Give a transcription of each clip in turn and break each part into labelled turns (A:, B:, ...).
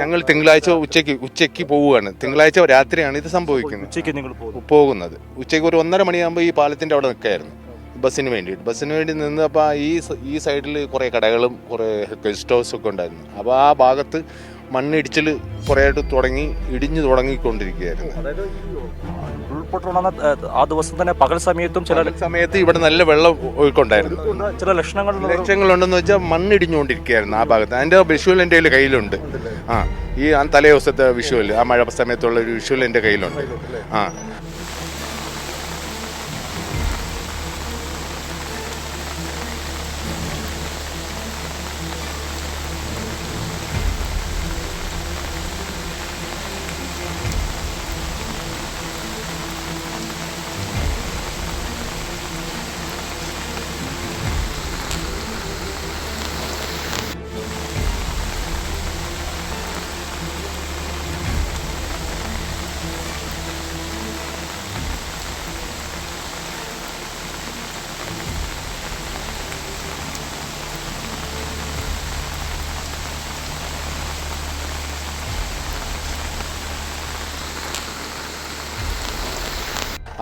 A: ഞങ്ങൾ തിങ്കളാഴ്ച ഉച്ചയ്ക്ക് ഉച്ചയ്ക്ക് പോവുകയാണ്. തിങ്കളാഴ്ച രാത്രിയാണ് ഇത് സംഭവിക്കുന്നത്.
B: ഉച്ചയ്ക്ക് നിങ്ങൾ പോകും
A: പോകുന്നത്. ഉച്ചയ്ക്ക് ഒരു ഒന്നര മണിയാകുമ്പോൾ ഈ പാലത്തിന്റെ അവിടെ നിൽക്കായിരുന്നു ബസ്സിന് വേണ്ടിയിട്ട്. ബസ്സിന് വേണ്ടി നിന്നപ്പോൾ ഈ ഈ സൈഡിൽ കുറേ കടകളും കുറേ ഗസ്റ്റ് ഹൗസും ഒക്കെ ഉണ്ടായിരുന്നു. അപ്പോൾ ആ ഭാഗത്ത് മണ്ണിടിച്ചിൽ കുറേ ആയിട്ട് തുടങ്ങി ഇടിഞ്ഞു തുടങ്ങിക്കൊണ്ടിരിക്കുകയായിരുന്നു.
B: ഉരുൾപൊട്ടലുണ്ടാകുന്ന ആ ദിവസം തന്നെ പകൽ സമയത്തും ചില
A: സമയത്ത് ഇവിടെ നല്ല വെള്ളം ഒഴുക്കുണ്ടായിരുന്നു
B: ചില ലക്ഷണങ്ങൾ
A: ലക്ഷ്യങ്ങളുണ്ടെന്ന് വെച്ചാൽ മണ്ണിടിഞ്ഞുകൊണ്ടിരിക്കുകയായിരുന്നു ആ ഭാഗത്ത്. അതിന്റെ വിഷ്വൽ എന്റെ കയ്യിൽ കയ്യിലുണ്ട്. ആ ഈ തലേ ദിവസത്തെ വിഷ്വൽ ആ മഴ സമയത്തുള്ള ഒരു വിഷ്വൽ എന്റെ കയ്യിലുണ്ട്. ആ.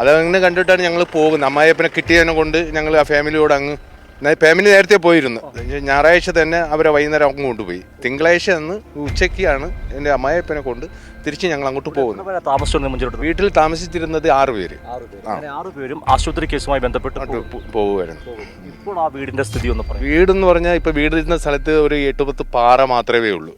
A: അതങ്ങനെ കണ്ടിട്ടാണ് ഞങ്ങൾ പോകുന്നത്. അമ്മായിയപ്പനെ കിട്ടിയതിനെ കൊണ്ട് ഞങ്ങൾ ആ ഫാമിലിയോട് അങ്ങ് ഫാമിലി നേരത്തെ പോയിരുന്നു. ഞായറാഴ്ച തന്നെ അവരെ വൈകുന്നേരം അങ്ങ് കൊണ്ടുപോയി. തിങ്കളാഴ്ച അന്ന് ഉച്ചയ്ക്കാണ് എന്റെ അമ്മായിയപ്പനെ കൊണ്ട് തിരിച്ച് ഞങ്ങൾ അങ്ങോട്ട് പോകുന്നത്.
B: താമസിച്ചു
A: വീട്ടിൽ താമസിച്ചിരുന്നത് ആറ് പേര്.
B: ആറ് പേരും. ആശുപത്രി കേസുമായി ബന്ധപ്പെട്ട്
A: അങ്ങോട്ട് പോവുമായിരുന്നു
B: ഇപ്പോൾ ആ വീടിന്റെ സ്ഥിതി ഒന്ന്
A: വീടെന്ന് പറഞ്ഞാൽ ഇപ്പൊ വീടിരുന്ന സ്ഥലത്ത് ഒരു എട്ട് പത്ത് പാറ മാത്രമേ ഉള്ളൂ.